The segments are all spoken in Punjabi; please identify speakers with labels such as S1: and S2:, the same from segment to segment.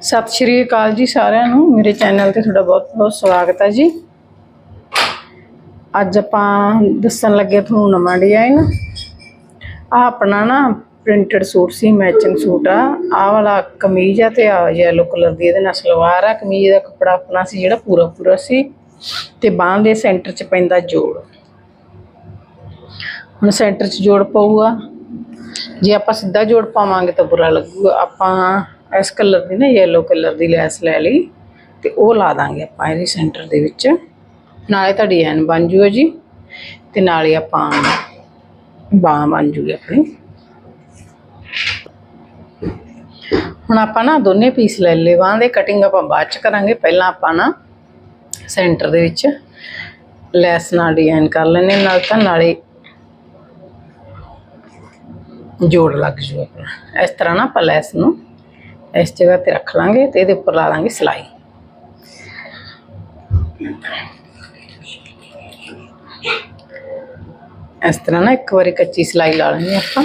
S1: ਸਤਿ ਸ਼੍ਰੀ ਅਕਾਲ ਜੀ ਸਾਰਿਆਂ ਨੂੰ। ਮੇਰੇ ਚੈਨਲ ਤੇ ਤੁਹਾਡਾ ਬਹੁਤ ਬਹੁਤ ਸਵਾਗਤ ਹੈ ਜੀ। ਅੱਜ ਆਪਾਂ ਦੱਸਣ ਲੱਗੇ ਤੁਹਾਨੂੰ ਨਵਾਂ ਡਿਜ਼ਾਈਨ ਆ ਆਪਣਾ ਨਾ ਪ੍ਰਿੰਟਡ ਸੂਟ ਸੀ ਮੈਚਿੰਗ ਸੂਟ ਆ। ਆਹ ਵਾਲਾ ਕਮੀਜ਼ ਆ ਤੇ ਆ ਯੈਲੋ ਕਲਰ ਦੀ, ਇਹਦੇ ਨਾਲ ਸਲਵਾਰ ਆ। ਕਮੀਜ਼ ਦਾ ਕੱਪੜਾ ਆਪਣਾ ਸੀ ਜਿਹੜਾ ਪੂਰਾ ਪੂਰਾ ਸੀ ਤੇ ਬਾਂਹ ਦੇ ਸੈਂਟਰ 'ਚ ਪੈਂਦਾ ਜੋੜ। ਹੁਣ ਸੈਂਟਰ 'ਚ ਜੋੜ ਪਊਗਾ। ਜੇ ਆਪਾਂ ਸਿੱਧਾ ਜੋੜ ਪਾਵਾਂਗੇ ਤਾਂ ਬੁਰਾ ਲੱਗੂਗਾ। ਆਪਾਂ ਇਸ ਕਲਰ ਦੀ ਨਾ ਯੈਲੋ ਕਲਰ ਦੀ ਲੈਸ ਲੈ ਲਈ ਤੇ ਉਹ ਲਾ ਦਾਂਗੇ ਆਪਾਂ ਇਹਦੇ ਸੈਂਟਰ ਦੇ ਵਿੱਚ। ਨਾਲੇ ਤਾਂ ਡਿਜ਼ਾਈਨ ਬਣ ਜੂਗਾ ਜੀ। ਤੇ ਨਾਲੇ ਆਪਾਂ ਬਾਂਹ ਬਣ ਜੂਗੀ ਆਪਣੀ। ਹੁਣ ਆਪਾਂ ਨਾ ਦੋਨੇ ਪੀਸ ਲੈ ਲਏ। ਬਾਂਹ ਦੇ ਕਟਿੰਗ ਆਪਾਂ ਬਾਅਦ ਚ ਕਰਾਂਗੇ। ਪਹਿਲਾਂ ਆਪਾਂ ਨਾ ਸੈਂਟਰ ਦੇ ਵਿੱਚ ਲੈਸ ਨਾਲ ਡਿਜ਼ਾਈਨ ਕਰ ਲੈਣੇ ਨਾਲ ਤਾਂ ਨਾਲੇ ਜੋੜ ਲੱਗ ਜੂ ਆਪਣਾ। ਇਸ ਤਰ੍ਹਾਂ ਨਾ ਆਪਾਂ ਲੈਸ ਨੂੰ ਇਸ ਜਗ੍ਹਾ ਤੇ ਰੱਖ ਲਾਂਗੇ ਤੇ ਇਹਦੇ ਉੱਪਰ ਲਾ ਲਾਂਗੇ ਸਿਲਾਈ। ਇਸ ਤਰ੍ਹਾਂ ਨਾ ਇੱਕ ਵਾਰੀ ਕੱਚੀ ਸਿਲਾਈ ਲਾ ਲੈਣੀ ਆਪਾਂ।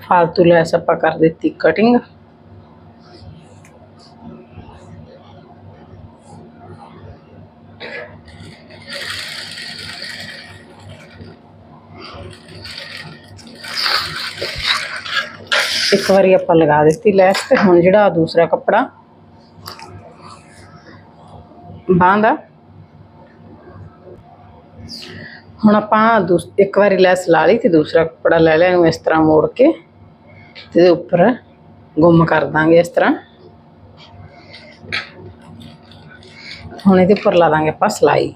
S1: ਫਾਲਤੂ ਲੈਸ ਆਪਾਂ ਕਰ ਦਿੱਤੀ ਕਟਿੰਗ ਇੱਕ ਵਾਰੀ ਆਪਾਂ ਲਗਾ ਦਿੱਤੀ ਲੈਸ ਤੇ ਹੁਣ ਜਿਹੜਾ ਦੂਸਰਾ ਕੱਪੜਾ ਬਾਂਹ ਦਾ ਹੁਣ ਆਪਾਂ ਦੂਸ- ਇੱਕ ਵਾਰੀ ਲੈਸ ਲਾ ਲਈ ਤੇ ਦੂਸਰਾ ਕੱਪੜਾ ਲੈ ਲਿਆ ਇਹਨੂੰ ਇਸ ਤਰ੍ਹਾਂ ਮੋੜ ਕੇ ਤੇ ਇਹਦੇ ਉੱਪਰ ਗੁੰਮ ਕਰ ਦਾਂਗੇ ਇਸ ਤਰ੍ਹਾਂ। ਹੁਣ ਇਹਦੇ ਉੱਪਰ ਲਾ ਦਾਂਗੇ ਆਪਾਂ ਸਲਾਈ।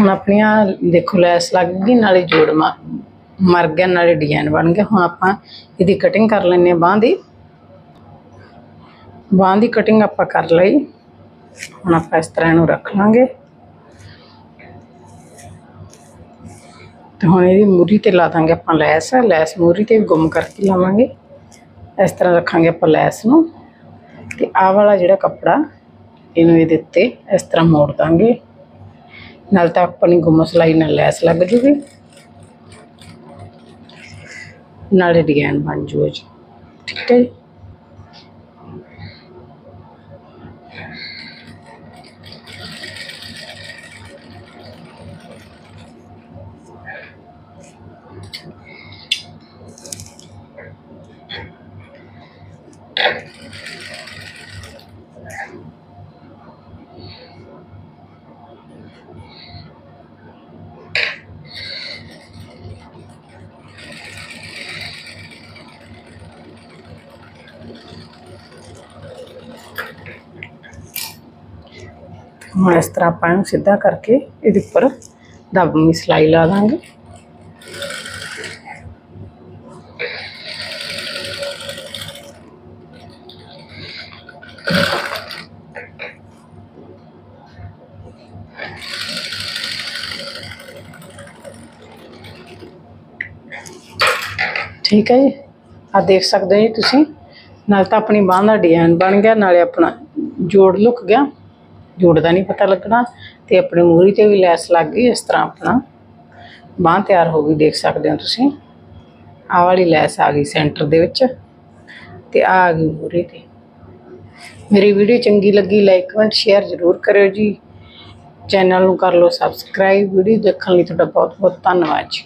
S1: ਹੁਣ ਆਪਣੀਆਂ ਦੇਖੋ ਲੈਸ ਲੱਗ ਗਈ, ਨਾਲੇ ਜੋੜ ਮਾ- ਮਰ ਗਿਆ, ਨਾਲੇ ਡਿਜ਼ਾਈਨ ਬਣ ਗਿਆ ਹੁਣ ਆਪਾਂ ਇਹਦੀ ਕਟਿੰਗ ਕਰ ਲੈਂਦੇ ਹਾਂ ਬਾਂਹ ਦੀ। ਬਾਂਹ ਦੀ ਕਟਿੰਗ ਆਪਾਂ ਕਰ ਲਈ। ਹੁਣ ਆਪਾਂ ਇਸ ਤਰ੍ਹਾਂ ਇਹਨੂੰ ਰੱਖ ਲਾਂਗੇ। ਤੇ ਹੁਣ ਇਹਦੀ ਮੂਰੀ ਤੇ ਲਾ ਦਾਂਗੇ ਆਪਾਂ ਲੈਸ ਲੈਸ ਮੂਰੀ ਤੇ ਗੁੰਮ ਕਰਕੇ ਲਾਵਾਂਗੇ। ਇਸ ਤਰ੍ਹਾਂ ਰੱਖਾਂਗੇ ਆਪਾਂ ਲੈਸ ਨੂੰ। ਤੇ ਆਹ ਵਾਲਾ ਜਿਹੜਾ ਕੱਪੜਾ, ਇਹਨੂੰ ਇਹਦੇ ਉੱਤੇ ਇਸ ਤਰ੍ਹਾਂ ਮੋੜ ਦਾਂਗੇ। ਨਾਲ ਤਾਂ ਆਪਣੀ ਗੁੰਮ ਸਲਾਈ ਨਾਲ ਲੈਸ ਲੱਗ ਜੂਗੀ। ਨਾਲੇ ਡਿਜ਼ਾਈਨ ਬਣ ਜੂਗਾ ਜੀ। ਠੀਕ ਹੈ ਜੀ ਹੁਣ ਇਸ ਤਰ੍ਹਾਂ ਆਪਾਂ ਇਹਨੂੰ ਸਿੱਧਾ ਕਰਕੇ ਇਹਦੇ ਉੱਪਰ ਦਬਵੀਂ ਸਿਲਾਈ ਠੀਕ ਹੈ ਜੀ। ਆ ਦੇਖ ਸਕਦੇ ਹੋ ਜੀ ਤੁਸੀਂ। ਨਾਲ ਤਾਂ ਆਪਣੀ ਬਾਂਹ ਦਾ ਡਿਜ਼ਾਈਨ ਬਣ ਗਿਆ, ਨਾਲੇ ਆਪਣਾ ਜੋੜ ਲੁਕ ਗਿਆ। ਜੋੜ ਦਾ ਨਹੀਂ ਪਤਾ ਲੱਗਣਾ ਤੇ ਆਪਣੇ ਮੂਰੀ ਤੇ ਵੀ ਲੈਸ ਲੱਗ ਗਈ, ਇਸ ਤਰ੍ਹਾਂ ਆਪਣਾ ਬਾਂਹ ਤਿਆਰ ਹੋ ਗਈ, ਦੇਖ ਸਕਦੇ ਹੋ ਤੁਸੀਂ। ਆਹ ਵਾਲੀ ਲੈਸ ਆ ਗਈ ਸੈਂਟਰ ਦੇ ਵਿੱਚ ਤੇ ਆ ਆ ਗਈ ਮੂਰੀ ਤੇ। ਮੇਰੀ ਵੀਡੀਓ ਚੰਗੀ ਲੱਗੀ, ਲਾਈਕ ਕਮੈਂਟ, ਸ਼ੇਅਰ ਜ਼ਰੂਰ ਕਰਿਓ ਜੀ। ਚੈਨਲ ਨੂੰ ਕਰ ਲਓ ਸਬਸਕ੍ਰਾਈਬ ਵੀਡੀਓ ਦੇਖਣ ਲਈ ਤੁਹਾਡਾ ਬਹੁਤ ਬਹੁਤ ਧੰਨਵਾਦ ਜੀ।